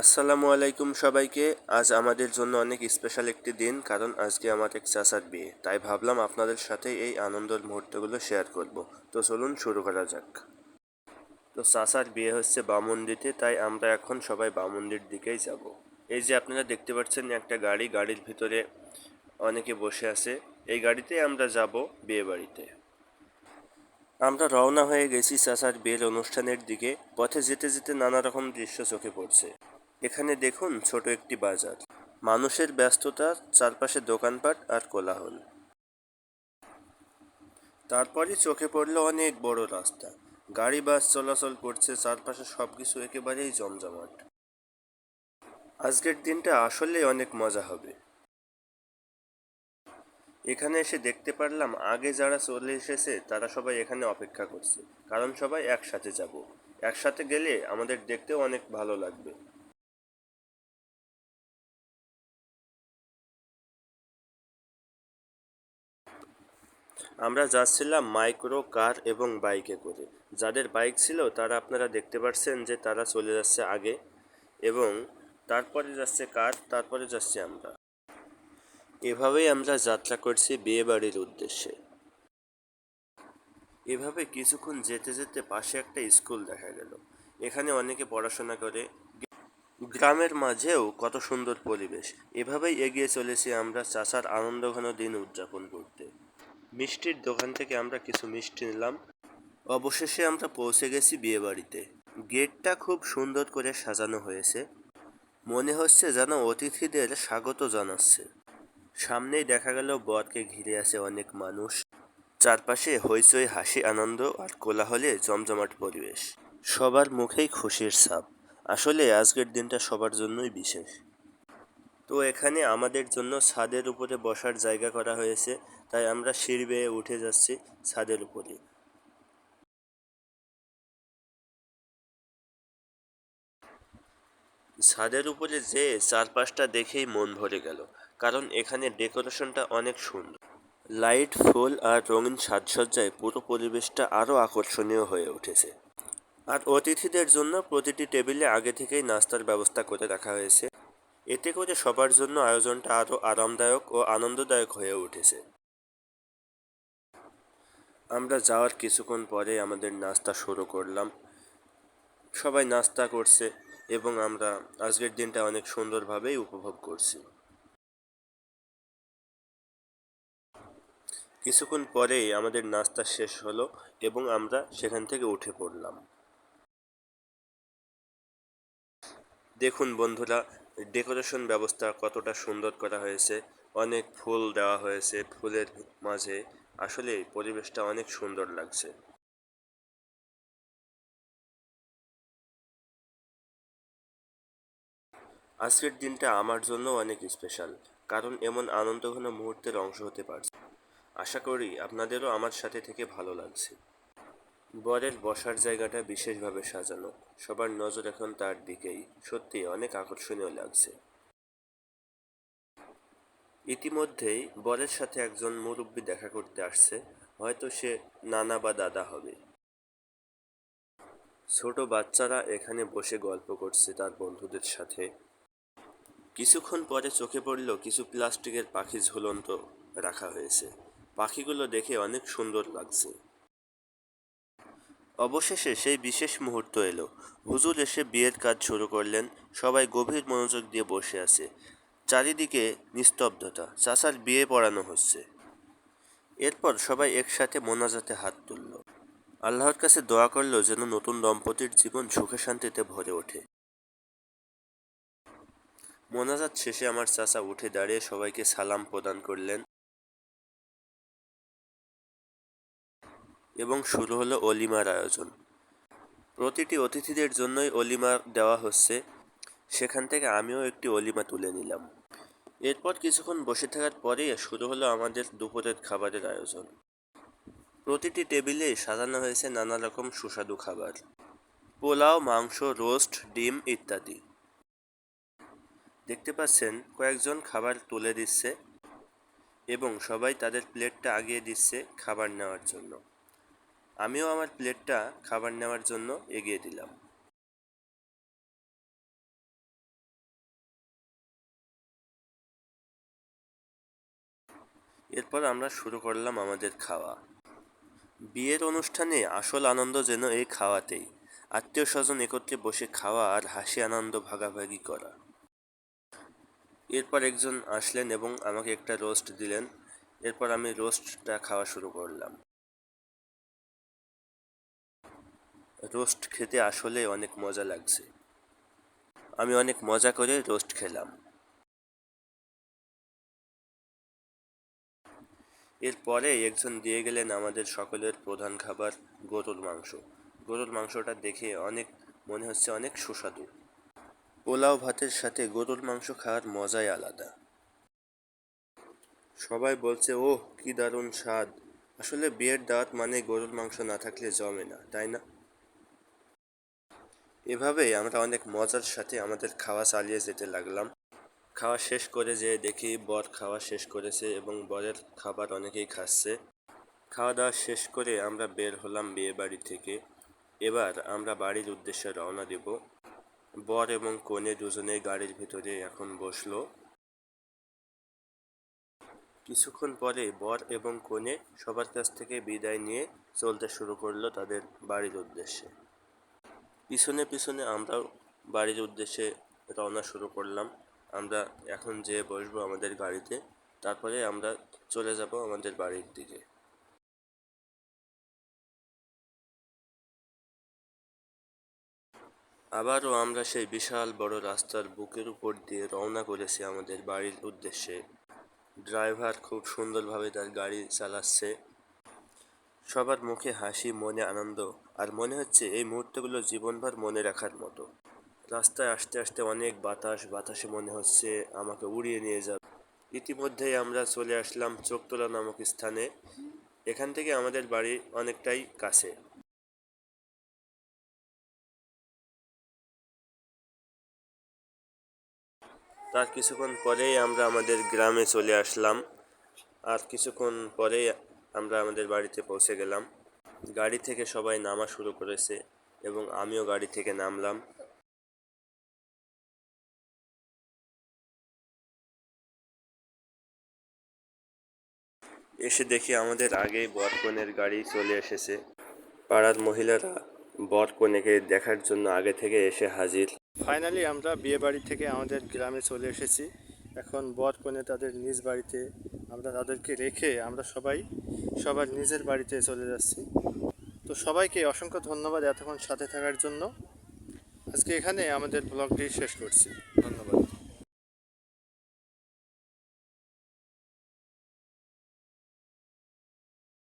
আসসালামু আলাইকুম সবাইকে। আজ আমাদের জন্য অনেক স্পেশাল একটি দিন, কারণ আজকে আমার এক চাচার বিয়ে। তাই ভাবলাম আপনাদের সাথে এই আনন্দের মুহূর্তগুলো শেয়ার করব। তো চলুন শুরু করা যাক। তো চাচার বিয়ে হচ্ছে বামুন্দিতে, তাই আমরা এখন সবাই বামুন্দির দিকেই যাব। এই যে আপনারা দেখতে পাচ্ছেন একটা গাড়ি, গাড়ির ভিতরে অনেকে বসে আছে। এই গাড়িতে আমরা যাব বিয়ে বাড়িতে আমরা রওনা হয়ে গেছি চাচার বিয়ের অনুষ্ঠানের দিকে। পথে যেতে যেতে নানা রকম দৃশ্য চোখে পড়ছে। এখানে দেখুন ছোট একটি বাজার। মানুষের ব্যস্ততা, চারপাশে দোকানপাট আর কোলাহল। তারপরে চোখে পড়ল অনেক বড় রাস্তা। গাড়ি, বাস চলাচল করছে, চারপাশে সবকিছু একেবারেই জমজমাট। আজকের দিনটা আসলে অনেক মজা হবে। এখানে এসে দেখতে পারলাম, আগে যারা চলে এসেছে, তারা সবাই এখানে অপেক্ষা করছে। কারণ সবাই একসাথে যাব। একসাথে গেলে আমাদের দেখতেও অনেক ভালো লাগবে। আমরা যাচ্ছিলাম মাইক্রো কার এবং বাইকে করে। যাদের বাইক ছিল, তারা আপনারা দেখতে পাচ্ছেন যে তারা চলে যাচ্ছে আগে এবং তারপরে যাচ্ছে কার তারপরে যাচ্ছি আমরা। এভাবেই আমরা যাত্রা করছি বিয়ে বাড়ির উদ্দেশ্যে। এভাবে কিছুক্ষণ যেতে যেতে পাশে একটা স্কুল দেখা গেল। এখানে অনেকে পড়াশোনা করে। গ্রামের মাঝেও কত সুন্দর পরিবেশ। এভাবেই এগিয়ে চলেছি আমরা চাচার আনন্দঘন দিন উদযাপন করতে। মিষ্টির দোকান থেকে আমরা কিছু মিষ্টি নিলাম। অবশেষে আমরা পৌঁছে গেছি বিয়ে বাড়িতে গেটটা খুব সুন্দর করে সাজানো হয়েছে। মনে হচ্ছে যেন অতিথিদের স্বাগত জানাচ্ছে। সামনেই দেখা গেল বরকে ঘিরে আছে অনেক মানুষ। চারপাশে হইচই, হাসি, আনন্দ আর কোলাহলে জমজমাট পরিবেশ। সবার মুখেই খুশির ছাপ। আসলে আজকের দিনটা সবার জন্যই বিশেষ। তো এখানে আমাদের জন্য ছাদের উপরে বসার জায়গা করা হয়েছে, তাই আমরা সিঁড়ি বেয়ে উঠে যাচ্ছি ছাদের উপরে। ছাদের উপরে যে চারপাশটা দেখেই মন ভরে গেল, কারণ এখানে ডেকোরেশনটা অনেক সুন্দর। লাইট, ফুল আর রঙিন সাজসজ্জায় পুরো পরিবেশটা আরও আকর্ষণীয় হয়ে উঠেছে। আর অতিথিদের জন্য প্রতিটি টেবিলে আগে থেকেই নাস্তার ব্যবস্থা করে রাখা হয়েছে। এতে করে সবার জন্য আয়োজনটা আরও আরামদায়ক ও আনন্দদায়ক হয়ে উঠেছে। আমরা যাওয়ার কিছুক্ষণ পরে আমাদের নাস্তা শুরু করলাম। সবাই নাস্তা করছে এবং আমরা আজকের দিনটা অনেক সুন্দরভাবেই উপভোগ করছি। কিছুক্ষণ পরেই আমাদের নাস্তা শেষ হলো এবং আমরা সেখান থেকে উঠে পড়লাম। দেখুন বন্ধুরা ডেকোরেশন ব্যবস্থা কতটা সুন্দর করা হয়েছে, অনেক ফুল দেওয়া হয়েছে, ফুলের মাঝে। আসলে পরিবেশটা অনেক সুন্দর লাগছে। আজকের দিনটা আমার জন্য অনেক স্পেশাল কারণ এমন আনন্দঘন মুহূর্তের অংশ হতে পারছে। আশা করি আপনাদেরও আমার সাথে থেকে ভালো লাগছে। বরের বসার জায়গাটা বিশেষভাবে সাজানো। সবার নজর এখন তার দিকেই। সত্যি অনেক আকর্ষণীয় লাগছে। ইতিমধ্যেই বরের সাথে একজন মুরব্বী দেখা করতে আসছে। হয়তো সে নানা বা দাদা হবে। ছোট বাচ্চারা এখানে বসে গল্প করছে তার বন্ধুদের সাথে। কিছুক্ষণ পরে চোখে পড়ল, কিছু প্লাস্টিকের পাখি ঝুলন্ত রাখা হয়েছে। পাখিগুলো দেখে অনেক সুন্দর লাগছে। অবশেষে সেই বিশেষ মুহূর্ত এলো। হুজুর এসে বিয়ের কাজ শুরু করলেন, সবাই গভীর মনোযোগ দিয়ে বসে আছে। চারিদিকে নিস্তব্ধতা, চাচার বিয়ে পড়ানো হচ্ছে। এরপর সবাই একসাথে মোনাজাতে হাত তুলল। আল্লাহর কাছে দোয়া করল যেন নতুন দম্পতির জীবন সুখে শান্তিতে ভরে ওঠে। মোনাজাত শেষে আমার চাচা উঠে দাঁড়িয়ে সবাইকে সালাম প্রদান করলেন। এবং শুরু হলো অলিমার আয়োজন। প্রতিটি অতিথিদের জন্যই অলিমা দেওয়া হচ্ছে। সেখান থেকে আমিও একটি অলিমা তুলে নিলাম। এরপর কিছুক্ষণ বসে থাকার পরেই শুরু হলো আমাদের দুপুরের খাবারের আয়োজন। প্রতিটি টেবিলে সাজানো হয়েছে নানা রকম সুস্বাদু খাবার। পোলাও, মাংস, রোস্ট, ডিম ইত্যাদি। দেখতে পাচ্ছেন, কয়েকজন খাবার তুলে দিচ্ছে এবং সবাই তাদের প্লেটটা আগিয়ে দিচ্ছে খাবার নেওয়ার জন্য। আমিও আমার প্লেটটা খাবার নেওয়ার জন্য এগিয়ে দিলাম। এরপর আমরা শুরু করলাম আমাদের খাওয়া। বিয়ের অনুষ্ঠানে আসল আনন্দ যেন এই খাওয়াতেই। আত্মীয় স্বজন একত্রে বসে খাওয়া আর হাসি আনন্দ ভাগাভাগি করা। এরপর একজন আসলেন এবং আমাকে একটা রোস্ট দিলেন। এরপর আমি রোস্টটা খাওয়া শুরু করলাম। রোস্ট খেতে আসলে অনেক মজা লাগছে। আমি অনেক মজা করে রোস্ট খেলাম। এরপরে একজন দিয়ে গেলেন আমাদের সকলের প্রধান খাবার, গরুর মাংস। গরুর মাংসটা দেখে অনেক, মনে হচ্ছে অনেক সুস্বাদু। পোলাও ভাতের সাথে গরুর মাংস খাওয়ার মজাই আলাদা। সবাই বলছে, ওহ, কি দারুণ স্বাদ। আসলে বিয়ের দাওয়াত মানে গরুর মাংস না থাকলে জমে না, তাই না? এভাবেই আমরা অনেক মজার সাথে আমাদের খাওয়া চালিয়ে যেতে লাগলাম। খাওয়া শেষ করে যেয়ে দেখি বর খাওয়া শেষ করেছে এবং বরের খাবার অনেকেই খাচ্ছে। খাওয়া দাওয়া শেষ করে আমরা বের হলাম বিয়ে বাড়ি থেকে। এবার আমরা বাড়ির উদ্দেশ্যে রওনা দেব। বর এবং কনে দুজনে গাড়ির ভিতরে এখন বসল। কিছুক্ষণ পরে বর এবং কনে সবার কাছ থেকে বিদায় নিয়ে চলতে শুরু করল তাদের বাড়ির উদ্দেশ্যে। পিছনে পিছনে আমরাও বাড়ির উদ্দেশ্যে রওনা শুরু করলাম। আমরা এখন যেয়ে বসবো আমাদের গাড়িতে, তারপরে আমরা চলে যাব আমাদের বাড়ির দিকে। আবারও আমরা সেই বিশাল বড় রাস্তার বুকের উপর দিয়ে রওনা করেছি আমাদের বাড়ির উদ্দেশ্যে। ড্রাইভার খুব সুন্দরভাবে তার গাড়ি চালাচ্ছে। সবার মুখে হাসি, মনে আনন্দ, আর মনে হচ্ছে এই মুহূর্তগুলো জীবনভর মনে রাখার মতো। রাস্তায় আসতে আসতে অনেক বাতাস, বাতাসে মনে হচ্ছে আমাকে উড়িয়ে নিয়ে যাবে। ইতিমধ্যেই আমরা চলে আসলাম চোখতলা নামক স্থানে। এখান থেকে আমাদের বাড়ি অনেকটাই কাছে। তার কিছুক্ষণ পরেই আমরা আমাদের গ্রামে চলে আসলাম। আর কিছুক্ষণ পরেই আমরা আমাদের বাড়িতে পৌঁছে গেলাম। গাড়ি থেকে সবাই নামা শুরু করেছে এবং আমিও গাড়ি থেকে নামলাম। এসে দেখি আমাদের আগেই বর কনের গাড়ি চলে এসেছে। পাড়ার মহিলারা বর কনেকে দেখার জন্য আগে থেকে এসে হাজির। ফাইনালি আমরা বিয়ে বাড়ি থেকে আমাদের গ্রামে চলে এসেছি। এখন বর কনে তাদের নিজ বাড়িতে আমরা তাদেরকে রেখে আমরা সবাই সবার নিজের বাড়িতে চলে যাচ্ছি। তো সবাইকে অসংখ্য ধন্যবাদ এতক্ষণ সাথে থাকার জন্য। আজকে এখানে আমাদের ব্লগটি শেষ করছি। ধন্যবাদ।